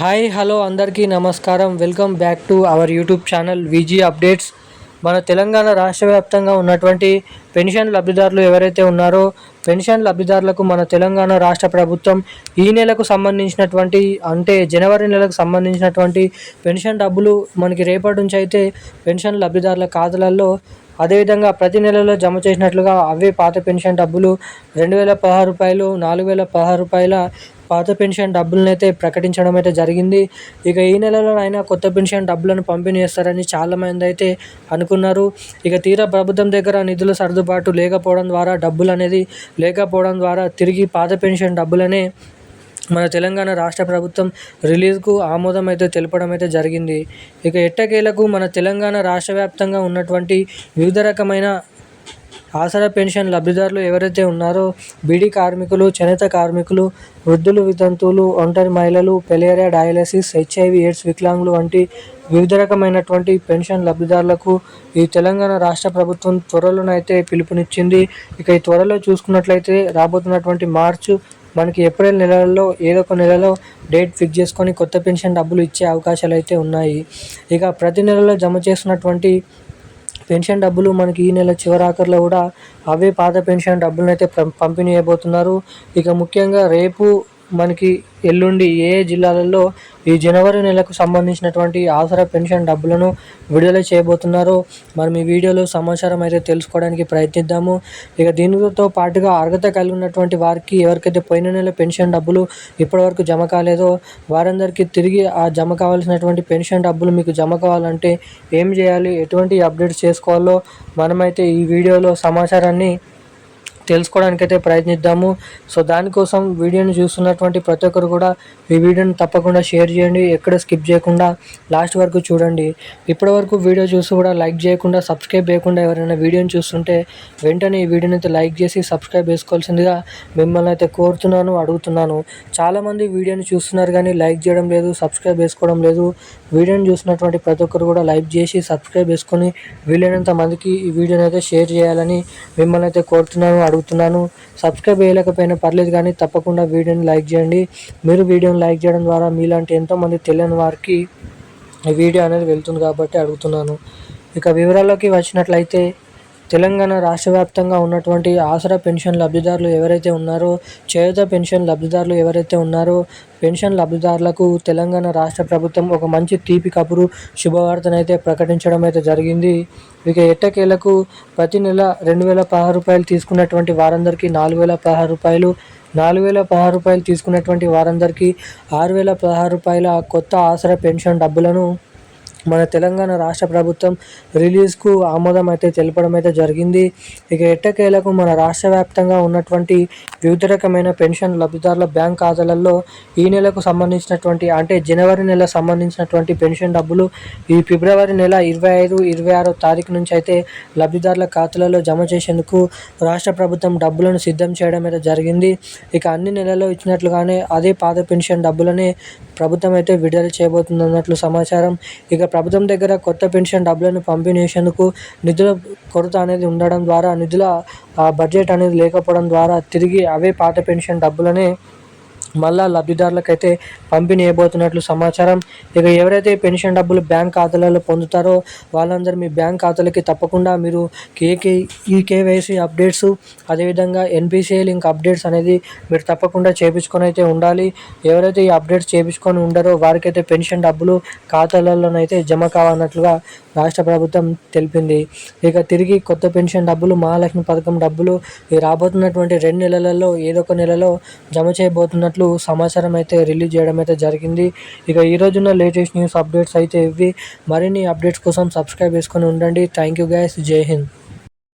Hi hello అందరికీ నమస్కారం. Welcome back to our YouTube channel విజీ updates. మన తెలంగాణ రాష్ట్ర వ్యాప్తంగా ఉన్నటువంటి పెన్షన్ లబ్ధిదారులు ఎవరైతే ఉన్నారో పెన్షన్ లబ్ధిదారులకు మన తెలంగాణ రాష్ట్ర ప్రభుత్వం ఈ నెలకు సంబంధించినటువంటి అంటే జనవరి నెలకు సంబంధించినటువంటి పెన్షన్ డబ్బులు మనకి రేపటి నుంచి అయితే పెన్షన్ లబ్ధిదారుల ఖాతాలలో అదేవిధంగా ప్రతి నెలలో జమ చేసినట్లుగా అవే పాత పెన్షన్ డబ్బులు రెండు వేల పదహారు రూపాయలు నాలుగు వేల పదహారు రూపాయల పాత పెన్షన్ డబ్బులను అయితే ప్రకటించడం అయితే జరిగింది. ఇక ఈ నెలలో అయినా కొత్త పెన్షన్ డబ్బులను పంపిణీ చేస్తారని చాలామంది అయితే అనుకున్నారు. ఇక తీరా ప్రభుత్వం దగ్గర నిధుల సర్దుబాటు లేకపోవడం ద్వారా డబ్బులు అనేది లేకపోవడం ద్వారా తిరిగి పాత పెన్షన్ డబ్బులనే మన తెలంగాణ రాష్ట్ర ప్రభుత్వం రిలీజ్కు ఆమోదం అయితే తెలపడం అయితే జరిగింది. ఇక ఎట్టకేలకు మన తెలంగాణ రాష్ట్ర వ్యాప్తంగా ఉన్నటువంటి వివిధ రకమైన ఆసరా పెన్షన్ లబ్ధిదారులు ఎవరైతే ఉన్నారో బీడీ కార్మికులు చేనేత కార్మికులు వృద్ధులు వితంతువులు ఒంటరి మహిళలు పెలేరియా డయాలసిస్ హెచ్ఐవి ఎయిడ్స్ వికలాంగులు వంటి వివిధ రకమైనటువంటి పెన్షన్ లబ్ధిదారులకు ఈ తెలంగాణ రాష్ట్ర ప్రభుత్వం త్వరలోనైతే పిలుపునిచ్చింది. ఇక ఈ త్వరలో చూసుకున్నట్లయితే రాబోతున్నటువంటి మార్చు మనకి ఏప్రిల్ నెలలో ఏదో ఒక నెలలో డేట్ ఫిక్స్ చేసుకొని కొత్త పెన్షన్ డబ్బులు ఇచ్చే అవకాశాలు అయితే ఉన్నాయి. ఇక ప్రతి నెలలో జమ చేస్తున్నటువంటి పెన్షన్ డబ్బులు మనకి ఈ నెల చివరాఖరిలో కూడా అవే పాత పెన్షన్ డబ్బులను అయితే పంపిణీ చేయబోతున్నారు. ఇక ముఖ్యంగా రేపు మనకి ఎల్లుండి ఏ జిల్లాలలో ఈ జనవరి నెలకు సంబంధించినటువంటి ఆసరా పెన్షన్ డబ్బులను విడుదల చేయబోతున్నారో? మనం ఈ వీడియోలో సమాచారం అయితే తెలుసుకోవడానికి ప్రయత్నిద్దాము. ఇక దీనితో పాటుగా అర్హత కలిగి ఉన్నటువంటి వారికి ఎవరికైతే పోయిన నెల పెన్షన్ డబ్బులు ఇప్పటివరకు జమ కాలేదో వారందరికీ తిరిగి ఆ జమ కావాల్సినటువంటి పెన్షన్ డబ్బులు మీకు జమ కావాలంటే ఏం చేయాలి? ఎటువంటి అప్డేట్స్ చేసుకోవాలో మనమైతే ఈ వీడియోలో సమాచారాన్ని తెలుసుకోవడానికి అయితే ప్రయత్నిద్దాము. సో దానికోసం వీడియోని చూస్తున్నటువంటి ప్రతి ఒక్కరు కూడా ఈ వీడియోని తప్పకుండా షేర్ చేయండి. ఎక్కడ స్కిప్ చేయకుండా లాస్ట్ వరకు చూడండి. ఇప్పటి వరకు వీడియో చూసి కూడా లైక్ చేయకుండా సబ్స్క్రైబ్ చేయకుండా ఎవరైనా వీడియోని చూస్తుంటే వెంటనే ఈ వీడియోని అయితే లైక్ చేసి సబ్స్క్రైబ్ చేసుకోవాల్సిందిగా మిమ్మల్ని అయితే కోరుతున్నాను అడుగుతున్నాను. చాలామంది వీడియోని చూస్తున్నారు కానీ లైక్ చేయడం లేదు సబ్స్క్రైబ్ చేసుకోవడం లేదు. వీడియోని చూసినటువంటి ప్రతి ఒక్కరు కూడా లైక్ చేసి సబ్స్క్రైబ్ చేసుకొని వీలైనంత మందికి ఈ వీడియోని అయితే షేర్ చేయాలని మిమ్మల్ని అయితే కోరుతున్నాను అడుగు అడుగుతున్నాను. సబ్స్క్రైబ్ చేయలేకపోయినా పర్లేదు కానీ తప్పకుండా వీడియోని లైక్ చేయండి. మీరు వీడియోని లైక్ చేయడం ద్వారా మీలాంటి ఎంతోమంది తెలియని వారికి ఈ వీడియో అనేది వెళ్తుంది కాబట్టి అడుగుతున్నాను. ఇక వివరాల్లోకి వచ్చినట్లయితే తెలంగాణ రాష్ట్ర వ్యాప్తంగా ఉన్నటువంటి ఆసరా పెన్షన్ లబ్ధిదారులు ఎవరైతే ఉన్నారో చేయుత పెన్షన్ లబ్ధిదారులు ఎవరైతే ఉన్నారో పెన్షన్ లబ్ధిదారులకు తెలంగాణ రాష్ట్ర ప్రభుత్వం ఒక మంచి తీపి కబురు శుభవార్తనైతే ప్రకటించడం అయితే జరిగింది. ఇక ఎట్టకేలకు ప్రతి నెల రెండు వేల పదహారు రూపాయలు తీసుకున్నటువంటి వారందరికీ నాలుగు వేల పదహారు రూపాయలు నాలుగు వేల పదహారు రూపాయలు తీసుకున్నటువంటి వారందరికీ ఆరు వేల పదహారు రూపాయల కొత్త ఆసరా పెన్షన్ డబ్బులను మన తెలంగాణ రాష్ట్ర ప్రభుత్వం రిలీజ్కు ఆమోదం అయితే తెలపడం అయితే జరిగింది. ఇక ఎట్టకేలకు మన రాష్ట్ర వ్యాప్తంగా ఉన్నటువంటి వివిధ రకమైన పెన్షన్ లబ్ధిదారుల బ్యాంక్ ఖాతాలలో ఈ నెలకు సంబంధించినటువంటి అంటే జనవరి నెల సంబంధించినటువంటి పెన్షన్ డబ్బులు ఈ ఫిబ్రవరి నెల ఇరవై ఐదు ఇరవై ఆరో తారీఖు నుంచి అయితే లబ్ధిదారుల ఖాతాలలో జమ చేసేందుకు రాష్ట్ర ప్రభుత్వం డబ్బులను సిద్ధం చేయడం అయితే జరిగింది. ఇక అన్ని నెలల్లో ఇచ్చినట్లుగానే అదే పాత పెన్షన్ డబ్బులనే ప్రభుత్వం అయితే విడుదల చేయబోతుంది అన్నట్లు సమాచారం. ఇక ప్రభుత్వం దగ్గర కొత్త పెన్షన్ డబ్బులను పంపిణీసేందుకు నిధుల కొరత అనేది ఉండడం ద్వారా నిధుల బడ్జెట్ అనేది లేకపోవడం ద్వారా తిరిగి అవే పాత పెన్షన్ డబ్బులనే మళ్ళా లబ్ధిదారులకైతే పంపిణీ అయిపోతున్నట్లు సమాచారం. ఇక ఎవరైతే పెన్షన్ డబ్బులు బ్యాంక్ ఖాతాలలో పొందుతారో వాళ్ళందరూ మీ బ్యాంక్ ఖాతాలకి తప్పకుండా మీరు కేకే ఈ కేవైసీ అప్డేట్స్ అదేవిధంగా ఎన్పిసిఐ లింక్ అప్డేట్స్ అనేది మీరు తప్పకుండా చేపించుకొని అయితే ఉండాలి. ఎవరైతే ఈ అప్డేట్స్ చేపించుకొని ఉండరో వారికైతే పెన్షన్ డబ్బులు ఖాతాలలోనైతే జమ కావన్నట్లుగా రాష్ట్ర ప్రభుత్వం తెలిపింది. ఇక తిరిగి కొత్త పెన్షన్ డబ్బులు మహాలక్ష్మి పథకం డబ్బులు ఈ రాబోతున్నటువంటి రెండు నెలలలో ఏదో ఒక నెలలో జమ చేయబోతున్నట్లు సమాచారం అయితే రిలీజ్ చేయడం అయితే జరిగింది. ఇక ఈ రోజున లేటెస్ట్ న్యూస్ అప్డేట్స్ అయితే ఇవి మరిన్ని అప్డేట్స్ కోసం సబ్స్క్రైబ్ చేసుకొని ఉండండి. థ్యాంక్ యూ గైస్ జై హింద్.